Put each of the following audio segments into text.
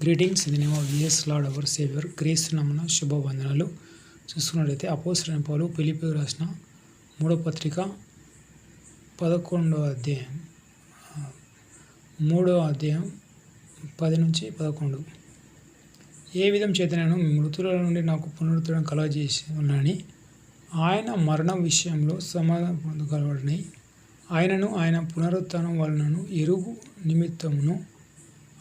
Greetings ఇది the name of Jesus Lord our saviour క్రీస్తు నమ్మన శుభవందనాలు చూసుకున్నట్లయితే అపోసరైన పౌలు పిలిపి రాసిన మూడో పత్రిక పదకొండవ అధ్యాయం మూడో అధ్యాయం పది నుంచి పదకొండు. ఏ విధం చేత నేను మృతుల నుండి నాకు పునరుద్ధరణ కలగజేసి ఉన్నానని ఆయన మరణం విషయంలో సమాధానం పొందగలవాడని ఆయనను ఆయన పునరుత్థానం వలనను ఎరుగు నిమిత్తమును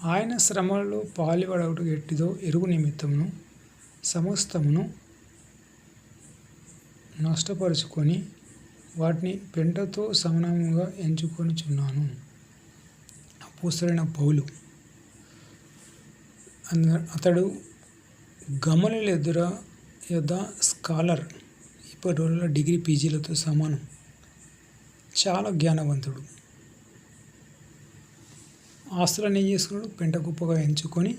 ఆయన శ్రమలలో పాలిపడవుట ఎట్టిదో ఎరుగు నిమిత్తమును సమస్తమును నష్టపరుచుకొని వాటిని పెంటతో సమానముగా ఎంచుకొనిచున్నాను. అపోసరైన పౌలు అతడు గమనుల ఎదుర యొద్ద స్కాలర్ ఇప్పటి రోజుల్లో డిగ్రీ పీజీలతో సమానం. చాలా జ్ఞానవంతుడు. ఆస్తులను ఏం చేసుకున్నాడు పెంట కుప్పగా ఎంచుకొని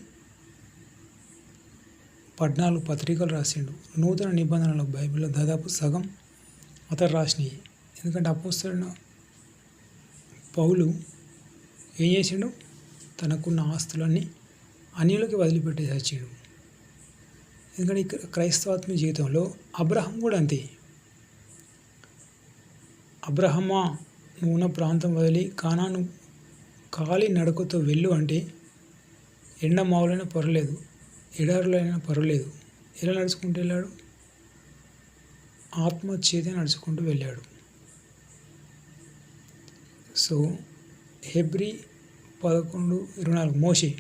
పద్నాలుగు పత్రికలు రాసిండు. నూతన నిబంధనలు బైబిల్లో దాదాపు సగం అతను రాసినాయి. ఎందుకంటే అపోస్తున్న పౌలు ఏం చేసిండు? తనకున్న ఆస్తులన్నీ అన్యులకి వదిలిపెట్టి చచ్చాడు. ఎందుకంటే ఇక్కడ క్రైస్తవాత్మ జీవితంలో అబ్రహం కూడా అంతే. అబ్రహమా నువ్వు ఉన్న ప్రాంతం వదిలి కానాను కాలి నడకతో వెళ్ళు అంటే ఎండ మావులైనా పర్లేదు ఎడారులైనా పర్వాలేదు ఎలా నడుచుకుంటూ వెళ్ళాడు? ఆత్మచేత నడుచుకుంటూ వెళ్ళాడు. సో హెబ్రి పదకొండు ఇరవై నాలుగు మోషే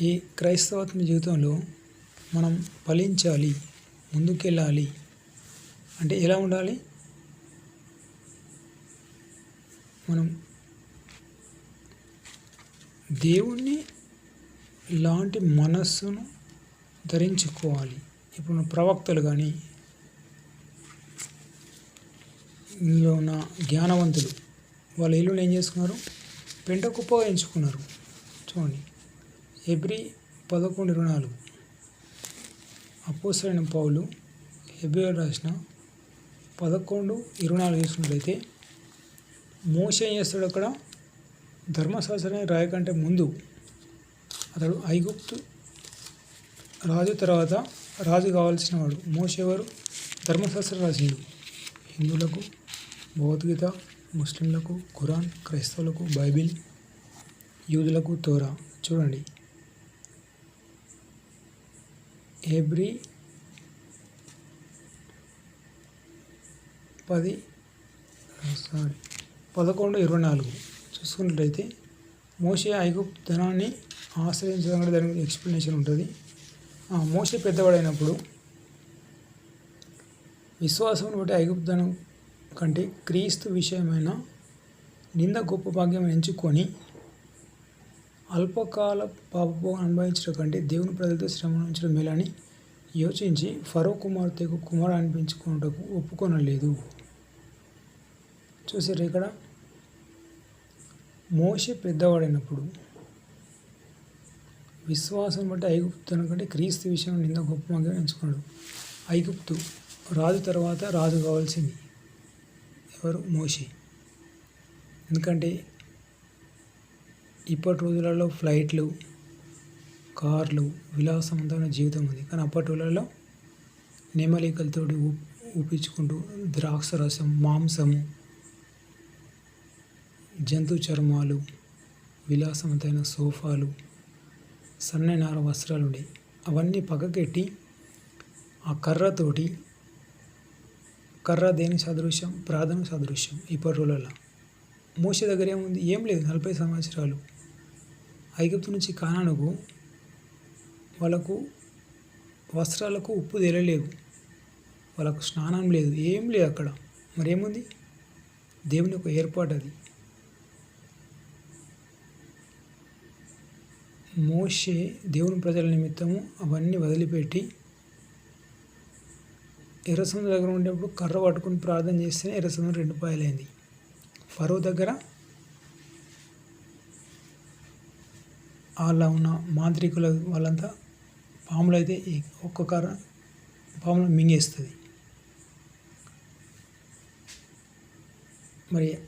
ఈ క్రైస్తవాత్మ జీవితంలో మనం ఫలించాలి ముందుకెళ్ళాలి అంటే ఎలా ఉండాలి? మనం దేవుణ్ణి లాంటి మనస్సును ధరించుకోవాలి. ఇప్పుడు ప్రవక్తలు కానీ ఇందులో ఉన్న జ్ఞానవంతులు వాళ్ళ ఇల్లుని ఏం చేసుకున్నారు? పెంట కుప్పగా ఎంచుకున్నారు. చూడండి. ఎబ్రి పదకొండు ఇరవై నాలుగు. అపోసరైన పౌలు ఎబ్రి రాసిన పదకొండు ఇరవై నాలుగు చూసుకున్నట్లయితే మోస ఏం చేస్తాడు అక్కడ? ధర్మశాస్త్రాన్ని రాయకంటే ముందు అతడు ఐగుప్తు రాజు తర్వాత రాజు కావాల్సిన వాడు. మోసేవారు ధర్మశాస్త్రం రాసిండు హిందువులకు భగవద్గీత ముస్లింలకు ఖురాన్ క్రైస్తవులకు బైబిల్ యూదులకు తోరా. చూడండి. ఏబ్రి పది సారీ పదకొండు ఇరవై నాలుగు. చూసుకున్నట్లయితే మోసే ఐగుప్తు ధనాన్ని ఆశ్రయించడం కూడా దాని గురించి ఎక్స్ప్లెనేషన్ ఉంటుంది. ఆ, మోసే పెద్దవాడైనప్పుడు విశ్వాసం బట్టి ఐగుప్తు ధనం కంటే క్రీస్తు విషయమైన నింద గొప్ప భాగ్యం ఎంచుకొని అల్పకాల పాపభోగం అనుభవించడం కంటే దేవుని ప్రజలతో శ్రమ ఉంచడం మేలని యోచించి ఫరో కుమార్తెకు కుమార్ అనిపించుకున్నటకు ఒప్పుకొనలేదు. చూసారు ఇక్కడ? మోషే పెద్దవాడైనప్పుడు విశ్వాసం బట్టి ఐగుప్తు కంటే క్రీస్తు విషయం నింద గొప్ప భాగ్యం ఎంచుకున్నాడు. ఐగుప్తు రాజు తర్వాత రాజు కావాల్సింది ఎవరు? మోషే. ఎందుకంటే ఇప్పటి రోజులలో ఫ్లైట్లు కార్లు విలాసవంతమైన జీవితం ఉంది. కానీ అప్పటి రోజులలో నెమలికలతోటి ఊపించుకుంటూ ద్రాక్ష రసం మాంసము జంతు చర్మాలు విలాసవంతమైన సోఫాలు సన్ననార వస్త్రాలు ఉండేవి అవన్నీ పక్కకెట్టి ఆ కర్రతోటి కర్ర దేని సదృశ్యం? ప్రార్థన సదృశ్యం ఇప్పటి రోజులలో మోసే దగ్గర ఏముంది? ఏం లేదు నలభై సంవత్సరాలు. ఐగుప్తు నుంచి కానానుకు వాళ్ళకు వస్త్రాలకు ఉప్పు తెలలేవు వాళ్ళకు స్నానం లేదు ఏం లేదు అక్కడ. మరేముంది? దేవుని యొక్క ఏర్పాటు అది మోషే దేవుని ప్రజల నిమిత్తము అవన్నీ వదిలిపెట్టి ఎర్రసముద్రం దగ్గర ఉండేప్పుడు కర్ర పట్టుకుని ప్రార్థన చేస్తేనే ఎర్రసముద్రం రెండు పాయలైంది. ఫరో దగ్గర వాళ్ళ ఉన్న మాంత్రికుల వాళ్ళంతా పాములు అయితే ఒక్క కర్ర పాములు మింగేస్తుంది. మరి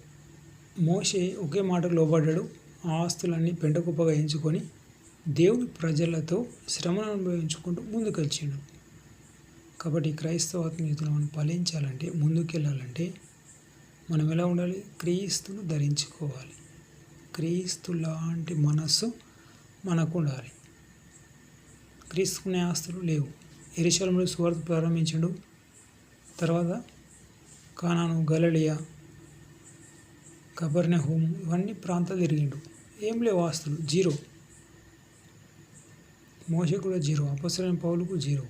మోషే ఒకే మాటకు లోబడ్డాడు. ఆ ఆస్తులన్నీ పెంటకుప్పగా ఎంచుకొని దేవుని ప్రజలతో శ్రమను అనుభవించుకుంటూ ముందుకొచ్చిండు. కాబట్టి క్రైస్తవ ఆత్మీయతను మనం ఫలించాలంటే ముందుకెళ్ళాలంటే మనం ఎలా ఉండాలి? క్రీస్తును ధరించుకోవాలి. క్రీస్తు లాంటి మనస్సు మనకు ఉండాలి క్రీస్తుకునే ఆస్తులు లేవు. ఎరిశలంలో సువార్త ప్రారంభించడు. తర్వాత కానాను గలలియా కబర్నె హోము ఇవన్నీ ప్రాంతాలు తిరిగిండు. ఏం లేవు ఆస్తులు. జీరో. మోస కూడా జీరో అపసరైన పౌలకు జీరో.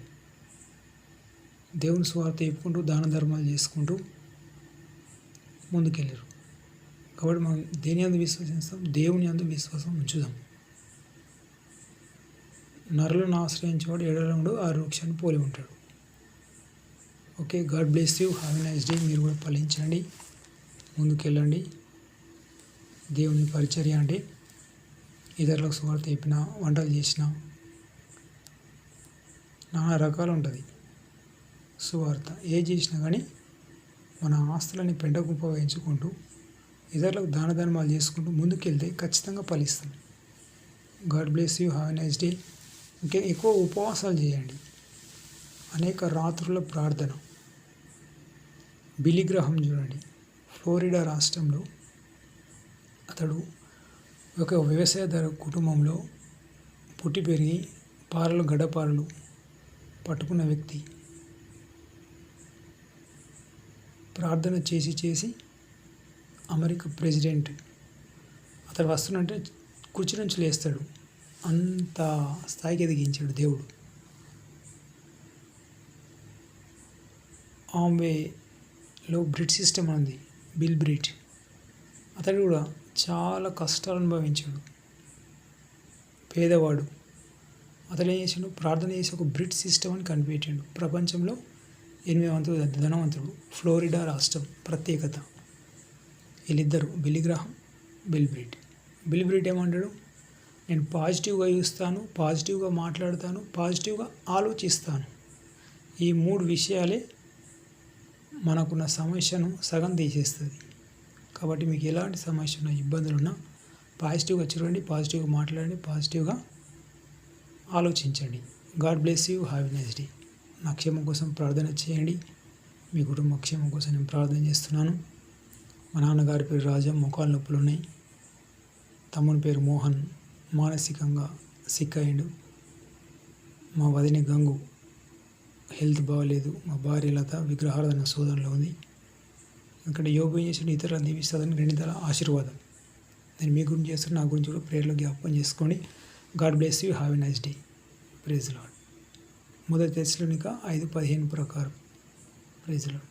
దేవుని స్వార్థ ఇప్పుకుంటూ దాన ధర్మాలు చేసుకుంటూ ముందుకెళ్ళారు. కాబట్టి మనం దేని అందు విశ్వసిస్తాం? దేవుని అందు విశ్వాసం ఉంచుదాం. నరులను ఆశ్రయించేవాడు ఎడలముడు ఆ వృక్షాన్ని పోలి ఉంటాడు. Okay God bless you. Have nice day. మీరు కూడా ఫలించండి. ముందుకెళ్ళండి. దేవుని పరిచర్య అంటే ఇతరులకు సువార్త చెప్పిన వంటలు చేసిన నానా రకాలు ఉంటుంది. సువార్త ఏ చేసినా కానీ మన ఆస్తులని పెండగుంప వేయించుకుంటూ ఇతరులకు దాన ధర్మాలు చేసుకుంటూ ముందుకెళ్తే ఖచ్చితంగా ఫలిస్తాం God bless you have nice day. ఇంకా ఎక్కువ ఉపవాసాలు చేయండి. అనేక రాత్రుల ప్రార్థన. బిలిగ్రహం చూడండి. ఫ్లోరిడా రాష్ట్రంలో అతడు ఒక వ్యవసాయదారు కుటుంబంలో పుట్టి పెరిగి పారలు గడపారలు పట్టుకున్న వ్యక్తి ప్రార్థన చేసి చేసి అమెరికా ప్రెసిడెంట్ అతడు వస్తున్నట్టే కుర్చీ నుంచి లేస్తాడు. అంత స్థాయికి ఎదిగించాడు దేవుడు. ఆంబేలో బ్రిడ్ సిస్టమ్ ఉంది. బిల్ బ్రిడ్ అతడు కూడా చాలా కష్టాలు అనుభవించాడు. పేదవాడు. అతడు చేసాడు ప్రార్థన చేసి ఒక బ్రిడ్ సిస్టమ్ అని కనిపెట్టాడు. ప్రపంచంలో ఎనిమిది వంతులు ధనవంతుడు ఫ్లోరిడా రాష్ట్రం ప్రత్యేకత. వీళ్ళిద్దరు Billy Graham Bill Bright Bill Bright ఏమంటాడు? నేను పాజిటివ్గా చూస్తాను పాజిటివ్గా మాట్లాడతాను పాజిటివ్గా ఆలోచిస్తాను. ఈ మూడు విషయాలే మనకున్న సమస్యను సగం తీసేస్తుంది కాబట్టి మీకు ఎలాంటి సమస్య ఉన్నా ఇబ్బందులు ఉన్నా పాజిటివ్గా చూడండి పాజిటివ్గా మాట్లాడండి పాజిటివ్గా ఆలోచించండి. God bless you. Have nice day. నా క్షేమం కోసం ప్రార్థన చేయండి. మీ కుటుంబ క్షేమం కోసం నేను ప్రార్థన చేస్తున్నాను. మా నాన్నగారి పేరు రాజా. ముఖాలు నొప్పులు ఉన్నాయి. తమ్ముని పేరు మోహన్. మానసికంగా సిక్ అయ్యిండు. మా వదిన గంగు హెల్త్ బాగలేదు. మా భార్య లత విగ్రహారాధన శోధనలో ఉంది. ఇక్కడ యోగం చేసిన ఇతర దీవిస్తుందని రెండింతల ఆశీర్వాదం. నేను మీ గురించి చేస్తున్న. నా గురించి కూడా ప్రేయర్లో జ్ఞాపకం చేసుకోండి. God bless you have a nice day praise lord మొదటి తెచ్చలోనిక ఐదు పదిహేను ప్రకారం. Praise lord